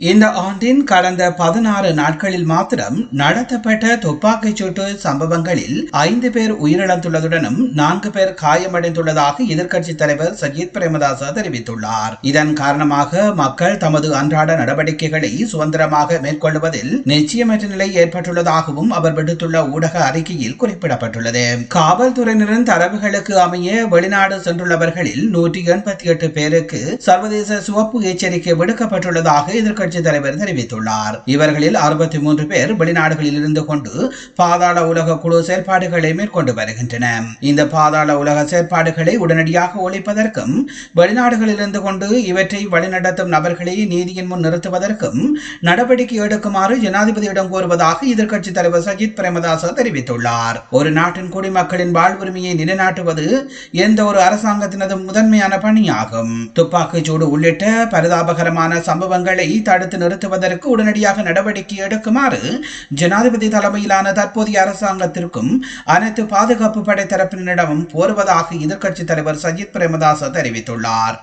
இந்த ஆண்டின் கடந்த பதினாறு நாட்களில் மாத்திரம் நடத்தப்பட்ட துப்பாக்கிச் சூட்டு சம்பவங்களில் ஐந்து பேர் உயிரிழந்துள்ளதுடனும் நான்கு பேர் காயமடைந்துள்ளதாக எதிர்க்கட்சித் தலைவர் சஜித் பிரேமதாச தெரிவித்துள்ளார். இதன் காரணமாக மக்கள் தமது அன்றாட நடவடிக்கைகளை சுதந்திரமாக மேற்கொள்வதில் நிச்சயமற்ற நிலை ஏற்பட்டுள்ளதாகவும் அவர் விடுத்துள்ள ஊடக அறிக்கையில் குறிப்பிடப்பட்டுள்ளது. காவல்துறையினரின் தரவுகளுக்கு அமைய வெளிநாடு சென்றுள்ளவர்களில் நூற்றி எண்பத்தி எட்டு பேருக்கு சர்வதேச சிவப்பு எச்சரிக்கை விடுக்கப்பட்டுள்ளதாக எதிர்க்க எதிர்க்கட்சி தலைவர் தெரிவித்துள்ளார். இவர்களில் அறுபத்தி மூன்று பேர் வெளிநாடுகளில் இருந்து கொண்டு பாதாள உலக குழு செயற்பாடுகளை மேற்கொண்டு வருகின்றன. இந்த பாதாள உலக செயற்பாடுகளை உடனடியாக ஒழிப்பதற்கும் வெளிநாடுகளில் இருந்து கொண்டு இவற்றை வழிநடத்தும் நபர்களை நீதியின் முன் நிறுத்துவதற்கும் நடவடிக்கை எடுக்குமாறு ஜனாதிபதியிடம் கோருவதாக எதிர்க்கட்சித் தலைவர் சஜித் பிரேமதாச தெரிவித்துள்ளார். ஒரு நாட்டின் குடிமக்களின் வாழ்வுரிமையை நிலைநாட்டுவது எந்த ஒரு அரசாங்கத்தினதும் முதன்மையான பணியாகும். துப்பாக்கிச் சூடு உள்ளிட்ட பரிதாபகரமான சம்பவங்களை தடுத்து நிறுத்துவதற்கு உடனடியாக நடவடிக்கை எடுக்குமாறு ஜனாதிபதி தலைமையிலான தற்போதைய அரசாங்கத்திற்கும் அனைத்து பாதுகாப்பு படை தரப்பினரிடமும் கோருவதாக எதிர்க்கட்சித் தலைவர் சஜித் பிரேமதாச தெரிவித்துள்ளார்.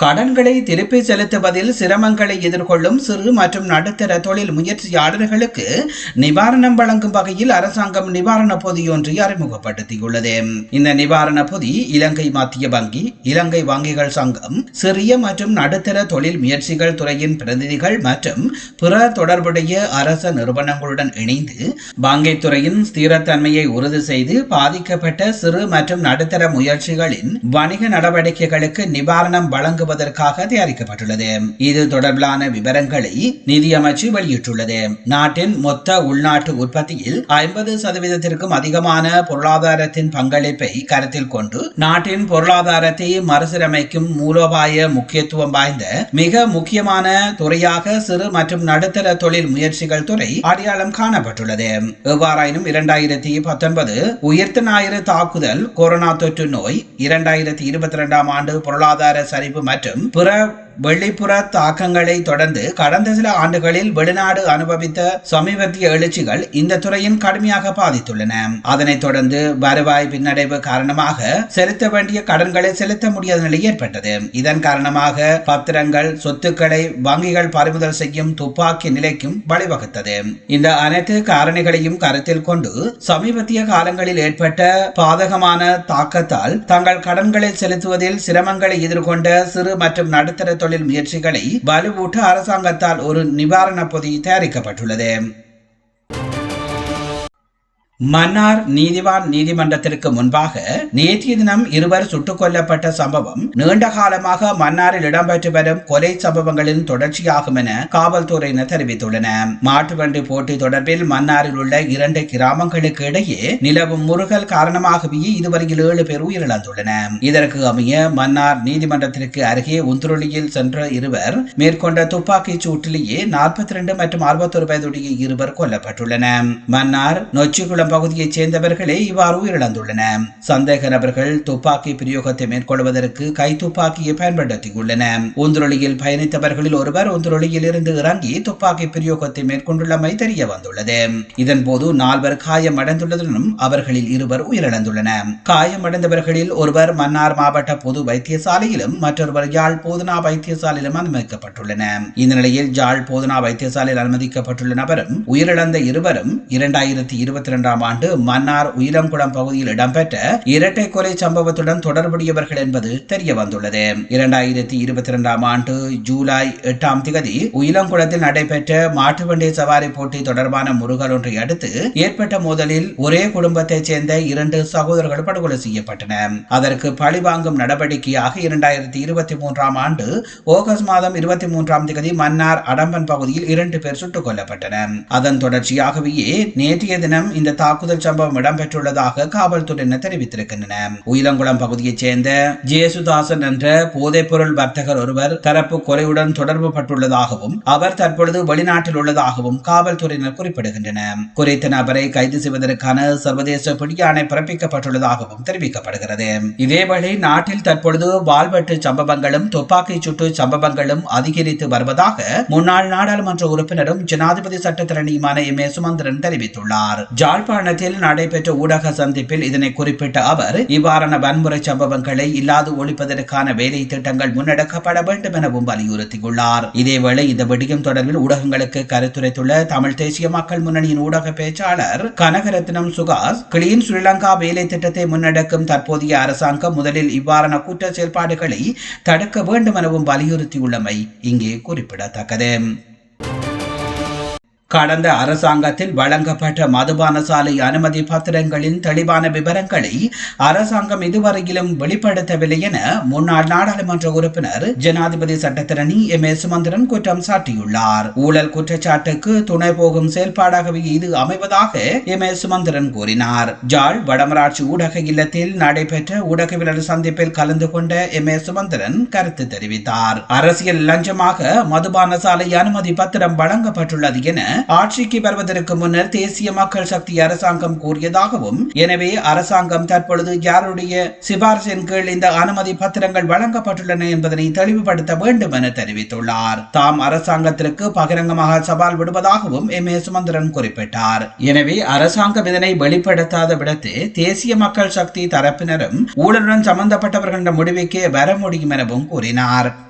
கடன்களை திருப்பி செலுத்துவதில் சிரமங்களை எதிர்கொள்ளும் சிறு மற்றும் நடுத்தர தொழில் முயற்சியாளர்களுக்கு நிவாரணம் வழங்கும் வகையில் அரசாங்கம் நிவாரண பொதி ஒன்றை அறிமுகப்படுத்தியுள்ளது. இந்த நிவாரண பொதி இலங்கை மத்திய வங்கி இலங்கை வங்கிகள் சங்கம் சிறிய மற்றும் நடுத்தர தொழில் முயற்சிகள் துறையின் பிரதிநிதிகள் மற்றும் பிற தொடர்புடைய அரச நிறுவனங்களுடன் இணைந்து வங்கித் துறையின் ஸ்திரத்தன்மையை உறுதி செய்து பாதிக்கப்பட்ட சிறு மற்றும் நடுத்தர முயற்சிகளின் வணிக நடவடிக்கைகளுக்கு நிவாரணம் வழங்குவது வழங்குவதற்காக தயாரிக்கப்பட்டுள்ளது. இது தொடர்பிலான விவரங்களை நிதியமைச்சு வெளியிட்டுள்ளது. நாட்டின் மொத்த உள்நாட்டு உற்பத்தியில் ஐம்பது சதவீதத்திற்கும் அதிகமான பொருளாதாரத்தின் பங்களிப்பை கருத்தில் கொண்டு நாட்டின் பொருளாதாரத்தை மறுசீரமைக்கும் மூலோபாய முக்கியத்துவம் வாய்ந்த மிக முக்கியமான துறையாக சிறு மற்றும் நடுத்தர தொழில் முயற்சிகள் துறை அடையாளம் காணப்பட்டுள்ளது. எவ்வாறாயினும் இரண்டாயிரத்தி பத்தொன்பது உயிர்த்த ஞாயிறு தாக்குதல் கொரோனா தொற்று நோய் இரண்டாயிரத்தி இருபத்தி இரண்டாம் ஆண்டு பொருளாதார சரிவு மற்றும் பிற வெளிப்புற தாக்கங்களை தொடர்ந்து கடந்த சில ஆண்டுகளில் வெளிநாடு அனுபவித்த சமீபத்திய எழுச்சிகள் இந்த துறையின் கடுமையாக பாதித்துள்ளன. அதனைத் தொடர்ந்து வருவாய் பின்னடைவு காரணமாக செலுத்த வேண்டிய கடன்களை செலுத்த முடியாத நிலை ஏற்பட்டது. இதன் காரணமாக பத்திரங்கள் சொத்துக்களை வங்கிகள் பறிமுதல் செய்யும் துப்பாக்கி நிலைக்கும் வழிவகுத்தது. இந்த அனைத்து காரணிகளையும் கருத்தில் கொண்டு சமீபத்திய காலங்களில் ஏற்பட்ட பாதகமான தாக்கத்தால் தங்கள் கடன்களை செலுத்துவதில் சிரமங்களை எதிர்கொண்ட சிறு மற்றும் நடுத்தர தொழில் முயற்சிகளை வலுவூட்ட அரசாங்கத்தால் ஒரு நிவாரண பொதி தயாரிக்கப்பட்டுள்ளது. மன்னார் நீதிவான் நீதிமன்றத்திற்கு முன்பாக நேற்றைய தினம் இருவர் சுட்டுக் கொல்லப்பட்ட சம்பவம் நீண்ட காலமாக மன்னாரில் இடம்பெற்று வரும் கொலை சம்பவங்களின் தொடர்ச்சியாகும் என காவல்துறையினர் தெரிவித்துள்ளனர். மாட்டுவண்டி போட்டி தொடர்பில் மன்னாரில் உள்ள இரண்டு கிராமங்களுக்கு இடையே நிலவும் முருகல் காரணமாகவே இதுவரையில் ஏழு பேர் உயிரிழந்துள்ளனர். இதற்கு அமைய மன்னார் நீதிமன்றத்திற்கு அருகே உந்துருளியில் சென்ற இருவர் மேற்கொண்ட துப்பாக்கிச் சூட்டிலேயே நாற்பத்தி இரண்டு மற்றும் அறுபத்தொரு வயதுடைய இருவர் கொல்லப்பட்டுள்ளனர். மன்னார் நொச்சிக்குளம் பகுதியைச் சேர்ந்தவர்களே இவ்வாறு உயிரிழந்துள்ளன. சந்தேக நபர்கள் துப்பாக்கி பிரயோகத்தை மேற்கொள்வதற்கு கை துப்பாக்கியை பயன்படுத்தியுள்ளன. ஒந்துரொலியில் பயணித்தவர்களில் ஒருவர் ஒந்துரொலியில் இருந்து இறங்கி துப்பாக்கி பிரயோகத்தை மேற்கொண்டுள்ளமை தெரிய வந்துள்ளது இதன்போது நால்வர் காயமடைந்துள்ளதுடன் அவர்களில் இருவர் உயிரிழந்துள்ளனர். காயமடைந்தவர்களில் ஒருவர் மன்னார் மாவட்ட பொது வைத்தியசாலையிலும் மற்றொருவர் யாழ் போதனா வைத்தியசாலையிலும் அனுமதிக்கப்பட்டுள்ளனர். இந்த நிலையில் யாழ் போதனா வைத்தியசாலையில் அனுமதிக்கப்பட்டுள்ள நபரும் உயிரிழந்த இருவரும் இரண்டாயிரத்தி இருபத்தி இரண்டாம் ஆறாம் ஆண்டு மன்னார் உயிரங்குளம் பகுதியில் இடம்பெற்ற இரட்டை கொலை சம்பவத்துடன் தொடர்புடையவர்கள் என்பது தெரிய வந்துள்ளது இரண்டாயிரத்தி இருபத்தி இரண்டாம் ஆண்டு ஜூலை எட்டாம் திகதி உயிலங்குளத்தில் நடைபெற்ற மாட்டுவண்டி சவாரி போட்டி தொடர்பான முருகல் ஒன்றை அடுத்து ஏற்பட்ட மோதலில் ஒரே குடும்பத்தைச் சேர்ந்த இரண்டு சகோதரர்கள் படுகொலை செய்யப்பட்டனர் அதற்கு பழிவாங்கும் நடவடிக்கையாக இரண்டாயிரத்தி இருபத்தி மூன்றாம் ஆண்டு ஆகஸ்ட் மாதம் இருபத்தி மூன்றாம் திகதி மன்னார் அடம்பன் பகுதியில் இரண்டு பேர் சுட்டுக் கொல்லப்பட்டனர். அதன் தொடர்ச்சியாகவே நேற்றைய தினம் இந்த தாக்குதல் சம்பவம் இடம்பெற்றுள்ளதாக காவல்துறையினர் தெரிவித்திருக்கின்றன. உயிலங்குளம் பகுதியைச் சேர்ந்த ஜேசுதாசன் என்ற போதைப்பொருள் வர்த்தகர் ஒருவர் தரப்பு கொலையுடன் தொடர்பு பட்டுள்ளதாகவும் அவர் தற்பொழுது வெளிநாட்டில் உள்ளதாகவும் காவல்துறையினர் குறிப்பிடுகின்றனர் குறித்த நபரை கைது செய்வதற்கான சர்வதேச பிடியாணை பிறப்பிக்கப்பட்டுள்ளதாகவும் தெரிவிக்கப்படுகிறது. இதேவேளை நாட்டில் தற்பொழுது வாள்வெட்டு சம்பவங்களும் துப்பாக்கி சுட்டு சம்பவங்களும் அதிகரித்து வருவதாக முன்னாள் நாடாளுமன்ற உறுப்பினரும் ஜனாதிபதி சட்டத்திரணியுமான எம் ஏ சுமந்திரன் தெரிவித்துள்ளார். யாழ்ப்பாணத்தில் நடைபெற்ற ஊடக சந்திப்பில் இதனை குறிப்பிட்ட அவர் இவ்வாறான வன்முறை சம்பவங்களை இல்லாது ஒழிப்பதற்கான வேலை திட்டங்கள் முன்னெடுக்கப்பட வேண்டும் எனவும் வலியுறுத்தியுள்ளார். இதேவேளை இந்த விடயம் தொடர்பில் ஊடகங்களுக்கு கருத்துரைத்துள்ள தமிழ் தேசிய மக்கள் முன்னணியின் ஊடக பேச்சாளர் கனகரத்னம் சுகாஸ் கிளீன் ஸ்ரீலங்கா வேலை திட்டத்தை முன்னெடுக்கும் தற்போதைய அரசாங்கம் முதலில் இவ்வாறான குற்ற செயல்பாடுகளை தடுக்க வேண்டும் எனவும் வலியுறுத்தியுள்ளமை இங்கே குறிப்பிடத்தக்கது. கடந்த அரசாங்கத்தில் வழங்கப்பட்ட மதுபான சாலை அனுமதி பத்திரங்களின் தெளிவான விவரங்களை அரசாங்கம் இதுவரையிலும் வெளிப்படுத்தவில்லை என முன்னாள் நாடாளுமன்ற உறுப்பினர் ஜனாதிபதி சட்டத்திரணி எம். ஏ. சுமந்திரன் குற்றம் சாட்டியுள்ளார். ஊழல் குற்றச்சாட்டுக்கு துணை போகும் செயல்பாடாகவே இது அமைவதாக எம். ஏ. சுமந்திரன் கூறினார். ஜாழ் வடமராட்சி ஊடக இல்லத்தில் நடைபெற்ற ஊடகவியலர் சந்திப்பில் கலந்து கொண்ட எம். ஏ. சுமந்திரன் கருத்து தெரிவித்தார். அரசியல் லஞ்சமாக மதுபான சாலை அனுமதி பத்திரம் வழங்கப்பட்டுள்ளது என ஆட்சிக்கு வருவதற்கு முன்னர் தேசிய மக்கள் சக்தி அரசாங்கம் கூறியதாகவும் எனவே அரசாங்கம் தற்பொழுது யாருடைய சிபாரிசின் கீழ் இந்த அனுமதி பத்திரங்கள் வழங்கப்பட்டுள்ளன என்பதனை தெளிவுபடுத்த வேண்டும் என தெரிவித்துள்ளார். தாம் அரசாங்கத்திற்கு பகிரங்கமாக சவால் விடுவதாகவும் எம். ஏ. சுமந்திரன் குறிப்பிட்டார். எனவே அரசாங்கம் இதனை வெளிப்படுத்தாத விடத்து தேசிய மக்கள் சக்தி தரப்பினரும் ஊழலுடன் சம்பந்தப்பட்டவர்களின் முடிவுக்கே வர முடியும் எனவும் கூறினார்.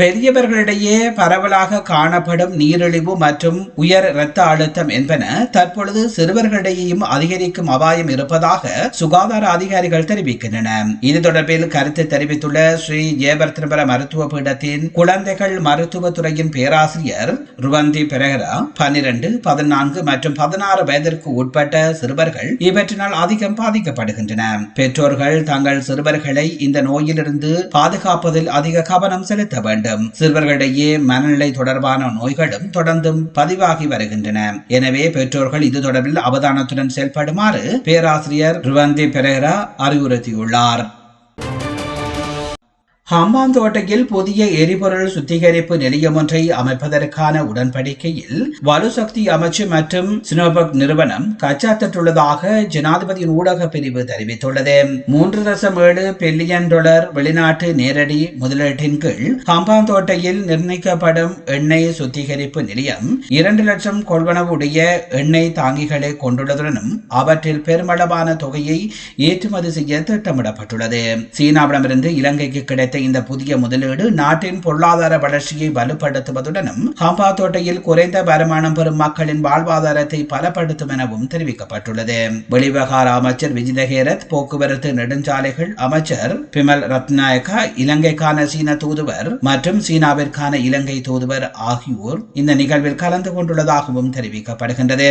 பெரியவர்களிடையே பரவலாக காணப்படும் நீரிழிவு மற்றும் உயர் இரத்த அழுத்தம் என்பன தற்பொழுது சிறுவர்களிடையேயும் அதிகரிக்கும் அபாயம் இருப்பதாக சுகாதார அதிகாரிகள் தெரிவிக்கின்றன. இது தொடர்பில் கருத்து தெரிவித்துள்ள ஸ்ரீ ஜெயபர்தனபுர மருத்துவ பீடத்தின் குழந்தைகள் மருத்துவ துறையின் பேராசிரியர் ருவந்தி பெரகரா பன்னிரண்டு பதினான்கு மற்றும் பதினாறு வயதிற்கு உட்பட்ட சிறுவர்கள் இவற்றினால் அதிகம் பாதிக்கப்படுகின்றன. பெற்றோர்கள் தங்கள் சிறுவர்களை இந்த நோயிலிருந்து பாதுகாப்பதில் அதிக கவனம் செலுத்த வேண்டும். வேண்டும். சிறுவர்களிடையே மனநிலை தொடர்பான நோய்களும் தொடர்ந்தும் பதிவாகி வருகின்றன. எனவே பெற்றோர்கள் இது தொடர்பில் அவதானத்துடன் செயல்படுமாறு பேராசிரியர் ருவந்தி பெரேரா அறிவுறுத்தியுள்ளார். ஹம்பாந்தோட்டையில் புதிய எரிபொருள் சுத்திகரிப்பு நிலையம் ஒன்றை அமைப்பதற்கான உடன்படிக்கையில் வலுசக்தி அமைச்சு மற்றும் சினோபக் நிறுவனம் கச்சாத்திட்டுள்ளதாக ஜனாதிபதியின் ஊடக பிரிவு தெரிவித்துள்ளது. மூன்று தசம் ஏழு பில்லியன் டாலர் வெளிநாட்டு நேரடி முதலீட்டின் கீழ் ஹம்பாந்தோட்டையில் நிர்ணயிக்கப்படும் எண்ணெய் சுத்திகரிப்பு நிலையம் இரண்டு லட்சம் கொள்வனவுடைய எண்ணெய் தாங்கிகளை கொண்டுள்ளதுடனும் அவற்றில் பெருமளவான தொகையை ஏற்றுமதி செய்ய திட்டமிடப்பட்டுள்ளது. சீனாவிடமிருந்து இலங்கைக்கு கிடைத்த இந்த புதிய முதலீடு நாட்டின் பொருளாதார வளர்ச்சியை வலுப்படுத்துவதுடனும் ஹம்பா தோட்டையில் குறைந்த வருமானம் பெறும் மக்களின் வாழ்வாதாரத்தை பலப்படுத்தும் எனவும் தெரிவிக்கப்பட்டுள்ளது. வெளிவகார அமைச்சர் விஜிதஹேரத் போக்குவரத்து நெடுஞ்சாலைகள் அமைச்சர் பிமல் ரத்நாயக்கா இலங்கைக்கான சீன தூதுவர் மற்றும் சீனாவிற்கான இலங்கை தூதுவர் ஆகியோர் இந்த நிகழ்வில் கலந்து கொண்டுள்ளதாகவும் தெரிவிக்கப்படுகின்றது.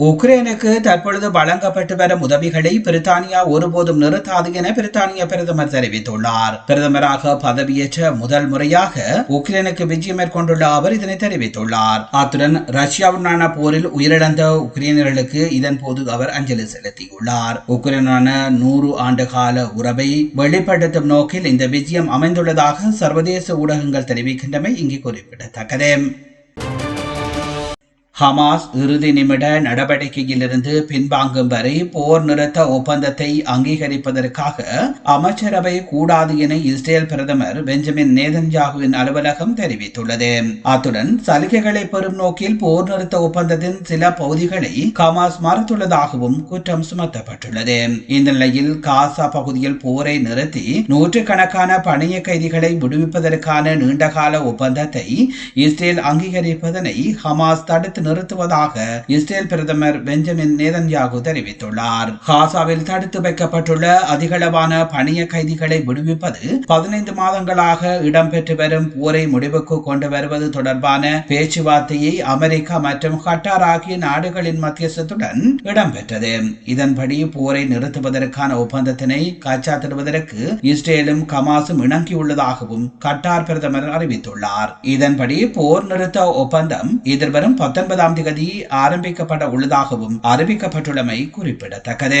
உக்ரைனுக்கு தற்பொழுது வழங்கப்பட்டு வரும் உதவிகளை பிரித்தானியா ஒருபோதும் நிறுத்தாது என பிரித்தானிய பிரதமர் தெரிவித்துள்ளார். பிரதமராக பதவியேற்ற முதல் முறையாக உக்ரைனுக்கு விஜயம் மேற்கொண்டுள்ள அவர் இதனை தெரிவித்துள்ளார். அத்துடன் ரஷ்யாவுடனான போரில் உயிரிழந்த உக்ரைனர்களுக்கு இதன் போது அவர் அஞ்சலி செலுத்தியுள்ளார். உக்ரைனான நூறு ஆண்டு கால உறவை வெளிப்படுத்தும் நோக்கில் இந்த விஜயம் அமைந்துள்ளதாக சர்வதேச ஊடகங்கள் தெரிவிக்கின்றமை இங்கு குறிப்பிடத்தக்கது. ஹமாஸ் இறுதி நிமிட நடவடிக்கையிலிருந்து பின்வாங்கும் வரை போர் நிறுத்த ஒப்பந்தத்தை அங்கீகரிப்பதற்காக அமைச்சரவை கூடாது என இஸ்ரேல் பிரதமர் பெஞ்சமின் நேதன்யாகுவின் அலுவலகம் தெரிவித்துள்ளது. அத்துடன் சலுகைகளை பெறும் நோக்கில் போர் நிறுத்த ஒப்பந்தத்தின் சில பகுதிகளை ஹமாஸ் மறுத்துள்ளதாகவும் குற்றம் சுமத்தப்பட்டுள்ளது. இந்த நிலையில் காசா பகுதியில் போரை நிறுத்தி நூற்றுக்கணக்கான பணிய கைதிகளை விடுவிப்பதற்கான நீண்டகால ஒப்பந்தத்தை இஸ்ரேல் அங்கீகரிப்பதனை ஹமாஸ் தடுத்து நிறுத்துவதாக இஸ்ரேல் பிரதமர் பெஞ்சமின் நேதன்யாகு தெரிவித்துள்ளார். காசாவில் தடுத்து வைக்கப்பட்டுள்ள அதிகளவான பணிய கைதிகளை விடுவிப்பது பதினைந்து மாதங்களாக இடம்பெற்று வரும் போரை முடிவுக்கு கொண்டு வருவது தொடர்பான பேச்சுவார்த்தையை அமெரிக்கா மற்றும் கட்டார் ஆகிய நாடுகளின் மத்தியஸ்தத்துடன் இடம்பெற்றது. இதன்படி போரை நிறுத்துவதற்கான ஒப்பந்தத்தினை காச்சாத்திடுவதற்கு இஸ்ரேலும் கமாசும் இணங்கியுள்ளதாகவும் கட்டார் பிரதமர் அறிவித்துள்ளார். இதன்படி போர் நிறுத்த ஒப்பந்தம் எதிர்வரும் ஒன்பதாம் தேதி ஆரம்பிக்கப்பட உள்ளதாகவும் அறிவிக்கப்பட்டுள்ளமை குறிப்பிடத்தக்கது.